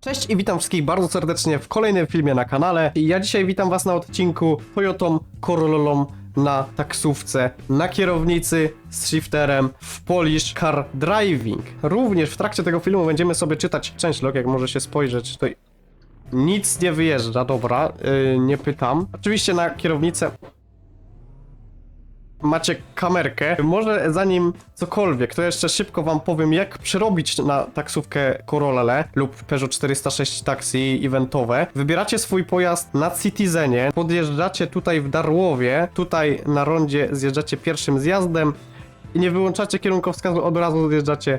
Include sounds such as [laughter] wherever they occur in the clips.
Cześć i witam wszystkich bardzo serdecznie w kolejnym filmie na kanale. I ja dzisiaj witam was na odcinku Toyotą Corollą na taksówce, na kierownicy z shifterem w Polish Car Driving. Również w trakcie tego filmu będziemy sobie czytać część log, jak może się spojrzeć tutaj. Nic nie wyjeżdża, dobra, yy, nie pytam. Oczywiście na kierownicę macie kamerkę. Może zanim cokolwiek, to jeszcze szybko wam powiem, jak przerobić na taksówkę Corolla lub Peugeot 406 taksi eventowe. Wybieracie swój pojazd na Citizenie, podjeżdżacie tutaj w Darłowie, tutaj na rondzie zjeżdżacie pierwszym zjazdem i nie wyłączacie kierunkowskazu, od razu zjeżdżacie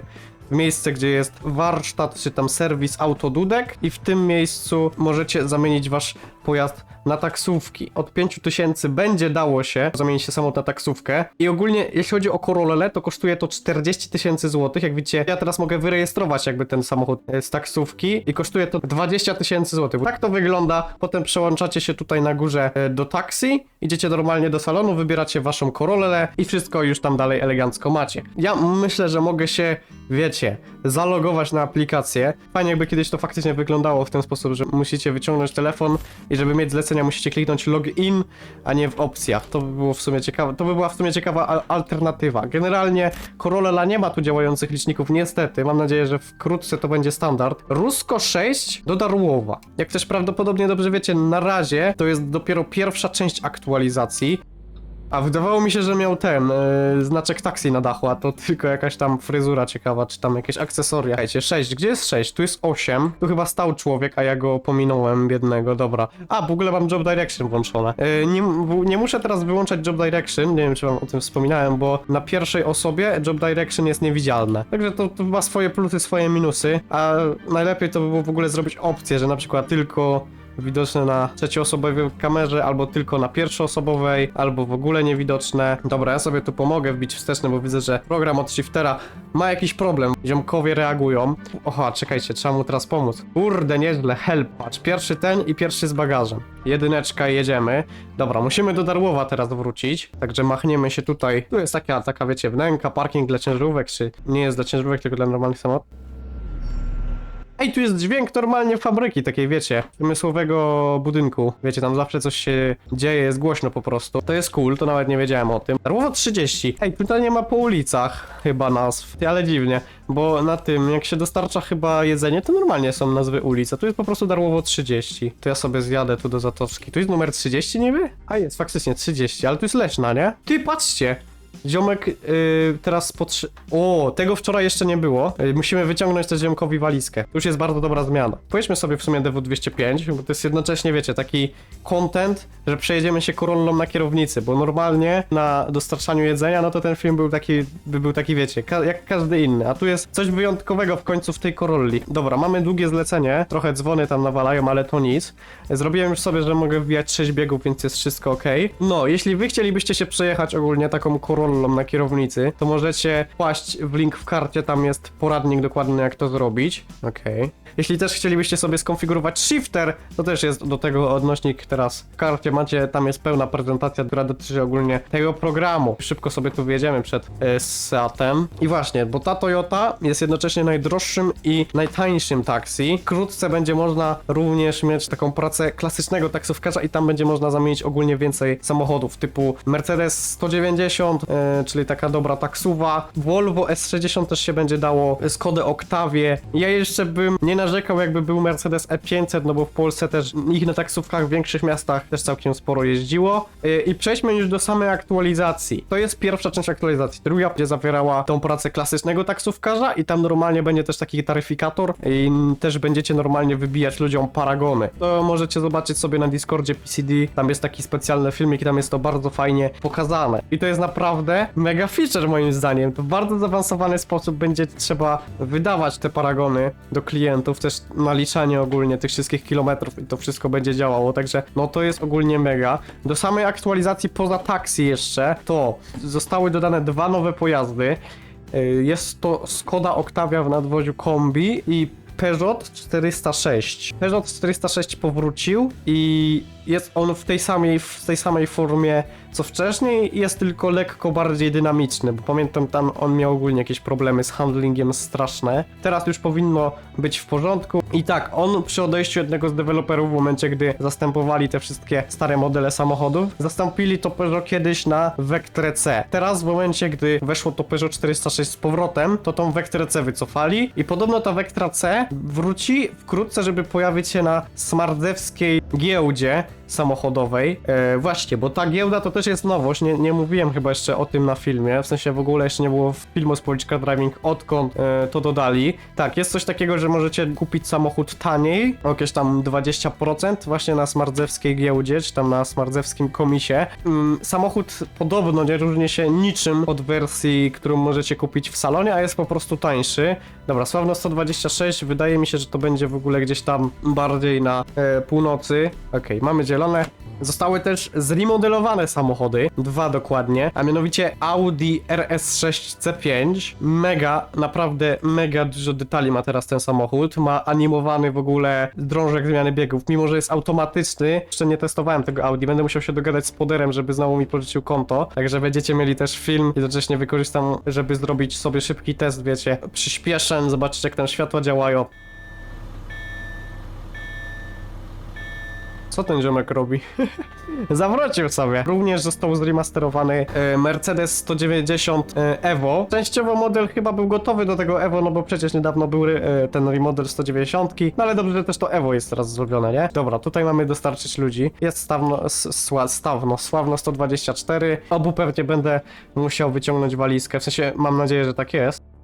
w miejsce, gdzie jest warsztat czy tam serwis Autodudek i w tym miejscu możecie zamienić wasz pojazd na taksówki. Od 5000 będzie dało się zamienić się samochód na taksówkę i ogólnie jeśli chodzi o Corollę, to kosztuje to 40 tysięcy złotych. Jak widzicie, ja teraz mogę wyrejestrować jakby ten samochód e, z taksówki i kosztuje to 20 tysięcy złotych. Tak to wygląda. Potem przełączacie się tutaj na górze e, do taksi, idziecie normalnie do salonu, wybieracie waszą Corollę i wszystko już tam dalej elegancko macie. Ja myślę, że mogę się, wiecie, zalogować na aplikację. Fajnie jakby kiedyś to faktycznie wyglądało w ten sposób, że musicie wyciągnąć telefon i żeby mieć zlecenia musicie kliknąć login, a nie w opcjach. To by było w sumie ciekawe, to by była w sumie ciekawa al- alternatywa. Generalnie Corolla nie ma tu działających liczników, niestety. Mam nadzieję, że wkrótce to będzie standard. Rusko 6 do Darłowa. Jak też prawdopodobnie dobrze wiecie, na razie to jest dopiero pierwsza część aktualizacji. A wydawało mi się, że miał ten yy, znaczek taksi na dachu, a to [laughs] tylko jakaś tam fryzura ciekawa, czy tam jakieś akcesoria. Słuchajcie, 6. Gdzie jest 6? Tu jest 8. Tu chyba stał człowiek, a ja go pominąłem, biednego, dobra. A, w ogóle mam Job Direction włączone. Yy, nie, nie muszę teraz wyłączać Job Direction, nie wiem, czy wam o tym wspominałem, bo na pierwszej osobie Job Direction jest niewidzialne. Także to, to ma swoje plusy, swoje minusy, a najlepiej to by było w ogóle zrobić opcję, że na przykład tylko widoczne na trzecioosobowej kamerze, albo tylko na pierwszoosobowej, albo w ogóle niewidoczne. Dobra, ja sobie tu pomogę wbić wsteczne, bo widzę, że program od shiftera ma jakiś problem. Ziomkowie reagują. Oha, czekajcie, trzeba mu teraz pomóc. Kurde, nieźle, help, patrz. Pierwszy ten i pierwszy z bagażem. Jedyneczka jedziemy. Dobra, musimy do Darłowa teraz wrócić, także machniemy się tutaj. Tu jest taka, taka wiecie, wnęka, parking dla ciężarówek, czy nie jest dla ciężarówek, tylko dla normalnych samochodów. Ej, tu jest dźwięk normalnie fabryki, takiej wiecie, przemysłowego budynku. Wiecie, tam zawsze coś się dzieje, jest głośno po prostu. To jest cool, to nawet nie wiedziałem o tym. Darłowo 30. Ej, tutaj nie ma po ulicach chyba nazw, ale dziwnie, bo na tym, jak się dostarcza chyba jedzenie, to normalnie są nazwy ulic, a tu jest po prostu Darłowo 30. To ja sobie zjadę tu do Zatowski. Tu jest numer 30 niby? A jest, faktycznie 30, ale tu jest Leszna, nie? Ty, patrzcie! Ziomek yy, teraz potrzy... O, tego wczoraj jeszcze nie było. Yy, musimy wyciągnąć też ziomkowi walizkę. To już jest bardzo dobra zmiana. Pojedźmy sobie w sumie DW205, bo to jest jednocześnie, wiecie, taki content, że przejedziemy się Corollą na kierownicy, bo normalnie na dostarczaniu jedzenia, no to ten film był taki, by był taki, wiecie, ka jak każdy inny. A tu jest coś wyjątkowego w końcu w tej Corolli. Dobra, mamy długie zlecenie, trochę dzwony tam nawalają, ale to nic. Zrobiłem już sobie, że mogę wbijać 6 biegów, więc jest wszystko ok. No, jeśli wy chcielibyście się przejechać ogólnie taką Corollą na kierownicy, to możecie wpaść w link w karcie, tam jest poradnik dokładny jak to zrobić. Okej. Jeśli też chcielibyście sobie skonfigurować shifter, to też jest do tego odnośnik teraz w karcie macie, tam jest pełna prezentacja, która dotyczy ogólnie tego programu. Szybko sobie tu wyjedziemy przed y, Seatem. I właśnie, bo ta Toyota jest jednocześnie najdroższym i najtańszym taksi. Wkrótce będzie można również mieć taką pracę klasycznego taksówkarza i tam będzie można zamienić ogólnie więcej samochodów typu Mercedes 190, y, czyli taka dobra taksuwa, Volvo S60 też się będzie dało, Skodę Octavie. Ja jeszcze bym nie narzekał jakby był Mercedes E500, no bo w Polsce też ich na taksówkach w większych miastach też całkiem sporo jeździło. Y, I przejdźmy już do samej aktualizacji. To jest pierwsza część aktualizacji. Druga będzie zawierała tą pracę klasycznego taksówkarza i tam normalnie będzie też taki taryfikator i też będziecie normalnie wybijać ludziom paragony. To możecie zobaczyć sobie na Discordzie PCD, tam jest taki specjalny filmik i tam jest to bardzo fajnie pokazane. I to jest naprawdę mega feature moim zdaniem. To w bardzo zaawansowany sposób będzie trzeba wydawać te paragony do klientów, też naliczanie ogólnie tych wszystkich kilometrów i to wszystko będzie działało, także no to jest ogólnie mega. Do samej aktualizacji poza taksi jeszcze, to zostały dodane dwa nowe pojazdy. Y, Jest to Skoda Octavia w nadwoziu kombi i Peugeot 406. Peugeot 406 powrócił i jest on w tej samej, w tej samej formie co wcześniej, jest tylko lekko bardziej dynamiczny, bo pamiętam tam on miał ogólnie jakieś problemy z handlingiem straszne. Teraz już powinno być w porządku. I tak, on przy odejściu jednego z deweloperów w momencie, gdy zastępowali te wszystkie stare modele samochodów, zastąpili to Peugeot kiedyś na Vectre C. Teraz w momencie, gdy weszło to Peugeot 406 z powrotem, to tą Vectre C wycofali i podobno ta Vectra C wróci wkrótce, żeby pojawić się na smardewskiej giełdzie samochodowej. E, właśnie, bo ta giełda to też jest nowość, nie, nie mówiłem chyba jeszcze o tym na filmie, w sensie w ogóle jeszcze nie było filmu z Polish Car Driving, odkąd e, to dodali. Tak, jest coś takiego, że możecie kupić samochód taniej, o jakieś tam 20% właśnie na smardzewskiej giełdzie, czy tam na smardzewskim komisie. Mm, samochód podobno nie różni się niczym od wersji, którą możecie kupić w salonie, a jest po prostu tańszy. Dobra, sławno 126, wydaje mi się, że to będzie w ogóle gdzieś tam bardziej na e, północy. Okej, mamy zielone. Zostały też zremodelowane samochody, dwa dokładnie, a mianowicie Audi RS6 C5. Mega, naprawdę mega dużo detali ma teraz ten samochód. Ma animowany w ogóle drążek zmiany biegów, mimo że jest automatyczny. Jeszcze nie testowałem tego Audi, będę musiał się dogadać z poderem, żeby znowu mi pożyczył konto. Także będziecie mieli też film. Jednocześnie wykorzystam, żeby zrobić sobie szybki test, wiecie, przyspieszeń, zobaczyć jak tam światła działają. Co ten ziomek robi? [laughs] Zawrócił sobie. Również został zremasterowany e, Mercedes 190 e, Evo. Częściowo model chyba był gotowy do tego Evo, no bo przecież niedawno był e, ten remodel 190. No ale dobrze, że też to Evo jest teraz zrobione, nie? Dobra, tutaj mamy dostarczyć ludzi. Jest stawno, sła, stawno, sławno 124. Obu pewnie będę musiał wyciągnąć walizkę. W sensie, mam nadzieję, że tak jest.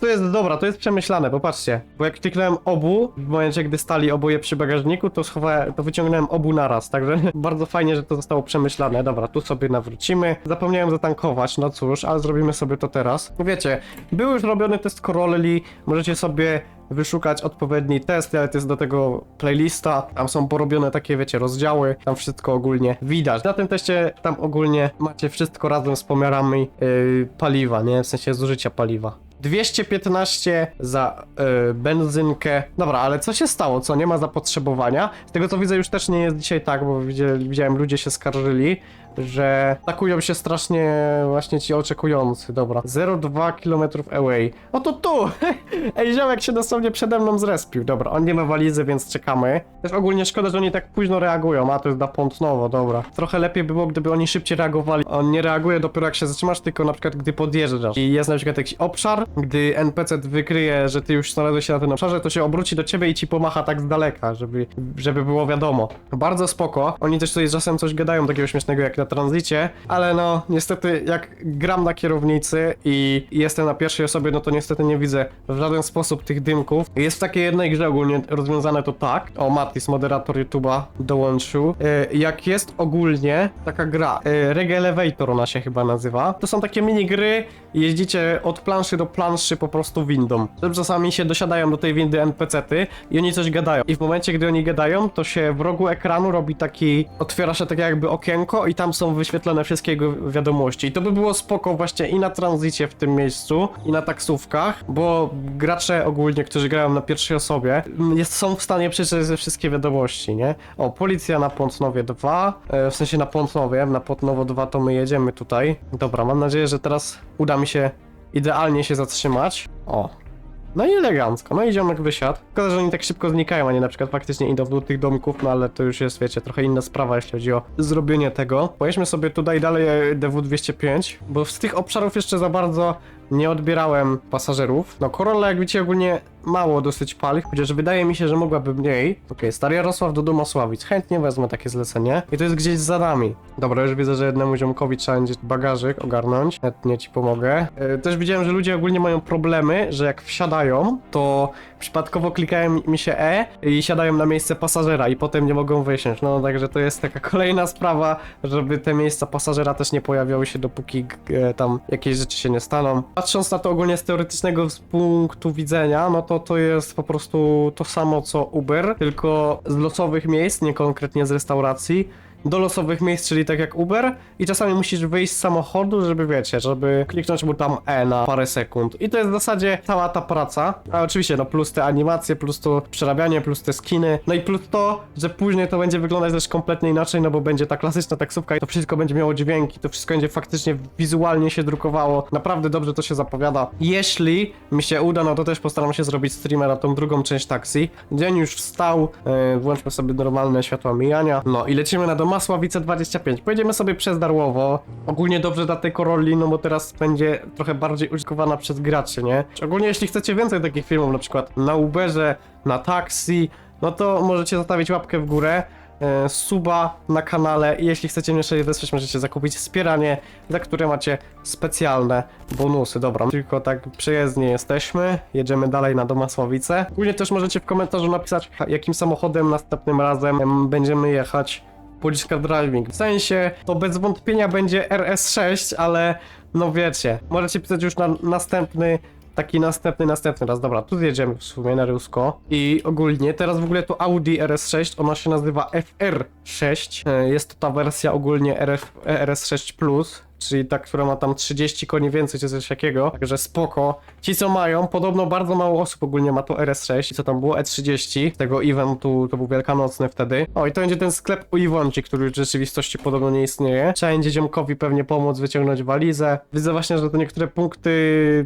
To jest dobra, to jest przemyślane, popatrzcie. Bo jak kliknąłem obu, w momencie gdy stali oboje przy bagażniku, to schowałem, to wyciągnąłem obu naraz, także [laughs] bardzo fajnie, że to zostało przemyślane. Dobra, tu sobie nawrócimy. Zapomniałem zatankować, no cóż, ale zrobimy sobie to teraz. Wiecie, był już robiony test Corolli, możecie sobie wyszukać odpowiedni test, ale to jest do tego playlista, tam są porobione takie, wiecie, rozdziały, tam wszystko ogólnie widać. Na tym teście tam ogólnie macie wszystko razem z pomiarami yy, paliwa, nie? W sensie zużycia paliwa. 215 za y, benzynkę. Dobra, ale co się stało? Co, nie ma zapotrzebowania? Z tego co widzę już też nie jest dzisiaj tak, bo widziałem ludzie się skarżyli, że atakują się strasznie właśnie ci oczekujący. Dobra, 0,2 km away. No to tu! [laughs] Ej, ziomek się dosłownie przede mną zrespił. Dobra, on nie ma walizy, więc czekamy. Też ogólnie szkoda, że oni tak późno reagują. A, to jest na Pątnowo, dobra. Trochę lepiej by było, gdyby oni szybciej reagowali. On nie reaguje dopiero jak się zatrzymasz, tylko na przykład gdy podjeżdżasz. I jest na przykład jakiś obszar, gdy NPC wykryje, że ty już znalazłeś się na tym obszarze, to się obróci do ciebie i ci pomacha tak z daleka, żeby, żeby było wiadomo. Bardzo spoko. Oni też tutaj czasem coś gadają takiego śmiesznego jak na tranzycie, ale no niestety jak gram na kierownicy i jestem na pierwszej osobie, no to niestety nie widzę w żaden sposób tych dymków. Jest w takiej jednej grze ogólnie rozwiązane to tak. O, Matis, moderator YouTube'a dołączył. E, jak jest ogólnie taka gra, e, Reg Elevator ona się chyba nazywa. To są takie mini gry, jeździcie od planszy do planszy po prostu windą. Czasami się dosiadają do tej windy NPC-ty i oni coś gadają. I w momencie, gdy oni gadają, to się w rogu ekranu robi taki, otwiera się takie jakby okienko i tam są wyświetlone wszystkie jego wiadomości. I to by było spoko właśnie i na tranzycie w tym miejscu, i na taksówkach, bo gracze ogólnie, którzy grają na pierwszej osobie, mm, jest, są w stanie przeczytać ze wszystkie wiadomości, nie? O, policja na Pątnowie 2, e, w sensie na Pątnowie, na Pątnowo 2 to my jedziemy tutaj. Dobra, mam nadzieję, że teraz uda mi się idealnie się zatrzymać. O. No i elegancko, no i ziomek wysiadł. Szkoda, że oni tak szybko znikają, a nie na przykład faktycznie idą dół tych domków, no ale to już jest, wiecie, trochę inna sprawa, jeśli chodzi o zrobienie tego. Pojedźmy sobie tutaj dalej e, DW205, bo z tych obszarów jeszcze za bardzo nie odbierałem pasażerów. No Corolla, jak widzicie, ogólnie mało dosyć pali, chociaż wydaje mi się, że mogłaby mniej. Okej, Stary Jarosław do Domosławic. Chętnie wezmę takie zlecenie. I to jest gdzieś za nami. Dobra, już widzę, że jednemu ziomkowi trzeba będzie bagażyk ogarnąć. Chętnie ci pomogę. E, Też widziałem, że ludzie ogólnie mają problemy, że jak wsiadają, to przypadkowo klikają mi się E i siadają na miejsce pasażera i potem nie mogą wysiąść. No także to jest taka [laughs] kolejna sprawa, żeby te miejsca pasażera też nie pojawiały się, dopóki e, tam jakieś rzeczy się nie staną. Patrząc na to ogólnie z teoretycznego punktu widzenia, no to to jest po prostu to samo co Uber, tylko z losowych miejsc, nie konkretnie z restauracji. Do losowych miejsc, czyli tak jak Uber i czasami musisz wyjść z samochodu, żeby wiecie, żeby kliknąć mu tam E na parę sekund. I to jest w zasadzie cała ta praca. A oczywiście, no plus te animacje, plus to przerabianie, plus te skiny, no i plus to, że później to będzie wyglądać też kompletnie inaczej, no bo będzie ta klasyczna taksówka i to wszystko będzie miało dźwięki, to wszystko będzie faktycznie wizualnie się drukowało. Naprawdę dobrze to się zapowiada. Jeśli mi się uda, no to też postaram się zrobić streama na tą drugą część taksji. Dzień już wstał, e, włączmy sobie normalne światła mijania. No i lecimy na Domasławice 25. Pojedziemy sobie przez Darłowo. Ogólnie dobrze dla tej Corolli, no bo teraz będzie trochę bardziej użytkowana przez graczy, nie? Ogólnie jeśli chcecie więcej takich filmów, na przykład na Uberze, na taksi, no to możecie zostawić łapkę w górę e, suba na kanale i jeśli chcecie mnie jeszcze wesprzeć, możecie zakupić wspieranie, za które macie specjalne bonusy. Dobra, tylko tak przyjezdnie jesteśmy, jedziemy dalej na Domasławice. Później też możecie w komentarzu napisać, jakim samochodem następnym razem em, będziemy jechać Policzka Driving. W sensie, to bez wątpienia będzie RS6, ale no wiecie, możecie pisać już na następny taki następny, następny raz. Dobra, tu zjedziemy w sumie na Rusko. I ogólnie, teraz w ogóle to Audi RS6, ona się nazywa FR6. E, Jest to ta wersja ogólnie RF, RS6 Plus. Czyli ta, która ma tam 30 koni więcej, czy coś takiego. Także spoko. Ci, co mają, podobno bardzo mało osób ogólnie ma to RS6. Co tam było? E30. Tego eventu, to był wielkanocny wtedy. O, i to będzie ten sklep u Iwonci, który w rzeczywistości podobno nie istnieje. Trzeba będzie ziomkowi pewnie pomóc wyciągnąć walizę. Widzę właśnie, że te niektóre punkty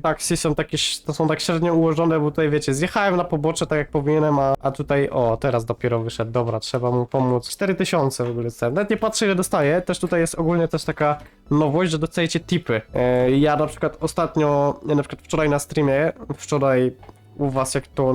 taksi są takie, to są tak średnio ułożone, bo tutaj wiecie, zjechałem na pobocze tak jak powinienem, a, a tutaj, o, teraz dopiero wyszedł. Dobra, trzeba mu pomóc. 4000 w ogóle. Nawet nie patrzę ile dostaję. Też tutaj jest ogólnie też taka nowość, że dostajecie tipy. E, ja na przykład ostatnio, na przykład wczoraj na streamie, wczoraj u was, jak to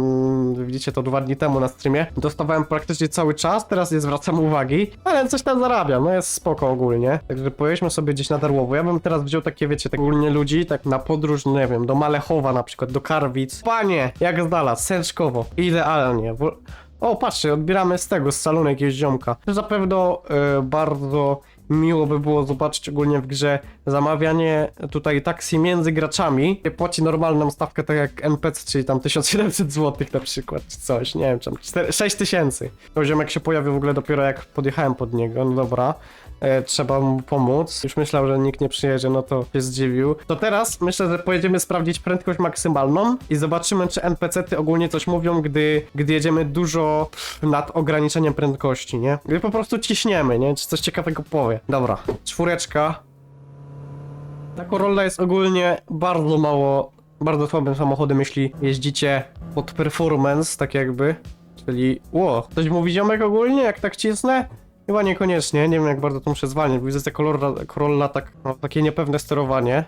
widzicie, to dwa dni temu na streamie, dostawałem praktycznie cały czas, teraz nie zwracam uwagi, ale coś tam zarabiam, no jest spoko ogólnie. Także pojedźmy sobie gdzieś na Darłowo. Ja bym teraz wziął takie, wiecie, tak ogólnie ludzi, tak na podróż, nie wiem, do Malechowa na przykład, do Karwic. Panie, jak znalazł, Sęczkowo, idealnie. O, patrzcie, odbieramy z tego, z salonu jakiegoś ziomka. Zapewne e, bardzo miło by było zobaczyć ogólnie w grze zamawianie tutaj taksi między graczami. Płaci normalną stawkę tak jak NPC, czyli tam 1700 zł na przykład, czy coś, nie wiem, czy tam 4, 6000. To ziomek się pojawił w ogóle dopiero jak podjechałem pod niego, no dobra. E, trzeba mu pomóc. Już myślał, że nikt nie przyjedzie, no to się zdziwił. To teraz myślę, że pojedziemy sprawdzić prędkość maksymalną i zobaczymy, czy NPC-ty ogólnie coś mówią, gdy, gdy jedziemy dużo nad ograniczeniem prędkości, nie? Gdy po prostu ciśniemy, nie? Czy coś ciekawego powie. Dobra, czwóreczka. Ta Corolla jest ogólnie bardzo mało, bardzo słabym samochodem, jeśli jeździcie pod performance, tak jakby. Czyli, ło, ktoś mówi ziomek ogólnie, jak tak cisnę? Chyba niekoniecznie, nie wiem jak bardzo to muszę zwalniać, bo widzę, że ta Corolla, tak, ma takie niepewne sterowanie.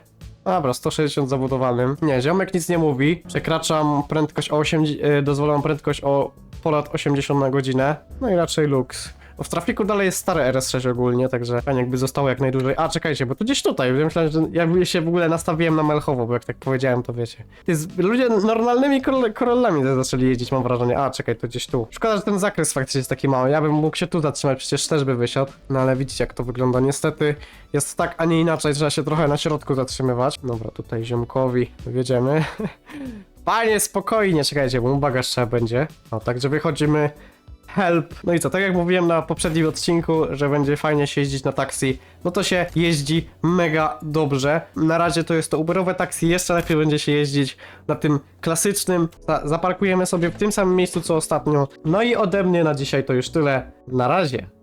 Dobra, 160 zabudowanym. Nie, ziomek nic nie mówi. Przekraczam prędkość o 8, e, dozwoloną prędkość o ponad 80 na godzinę. No i raczej luks. Bo w trafiku dalej jest stare RS6 ogólnie, także fajnie jakby zostało jak najdłużej. A, czekajcie, bo to gdzieś tutaj. Myślałem, że ja się w ogóle nastawiłem na Melchowo, bo jak tak powiedziałem, to wiecie. Jest, ludzie normalnymi korol- korollami zaczęli jeździć, mam wrażenie. A, czekaj, to gdzieś tu. Szkoda, że ten zakres faktycznie jest taki mały. Ja bym mógł się tu zatrzymać, przecież też by wysiadł. No ale widzicie, jak to wygląda. Niestety jest tak, a nie inaczej. Trzeba się trochę na środku zatrzymywać. Dobra, tutaj ziomkowi wjedziemy. Panie, [laughs] spokojnie, czekajcie, bo mu bagaż trzeba będzie. O, także wychodzimy help. No i co, tak jak mówiłem na poprzednim odcinku, że będzie fajnie się jeździć na taksi, no to się jeździ mega dobrze. Na razie to jest to Uberowe taksi, jeszcze lepiej będzie się jeździć na tym klasycznym. Za zaparkujemy sobie w tym samym miejscu co ostatnio. No i ode mnie na dzisiaj to już tyle. Na razie.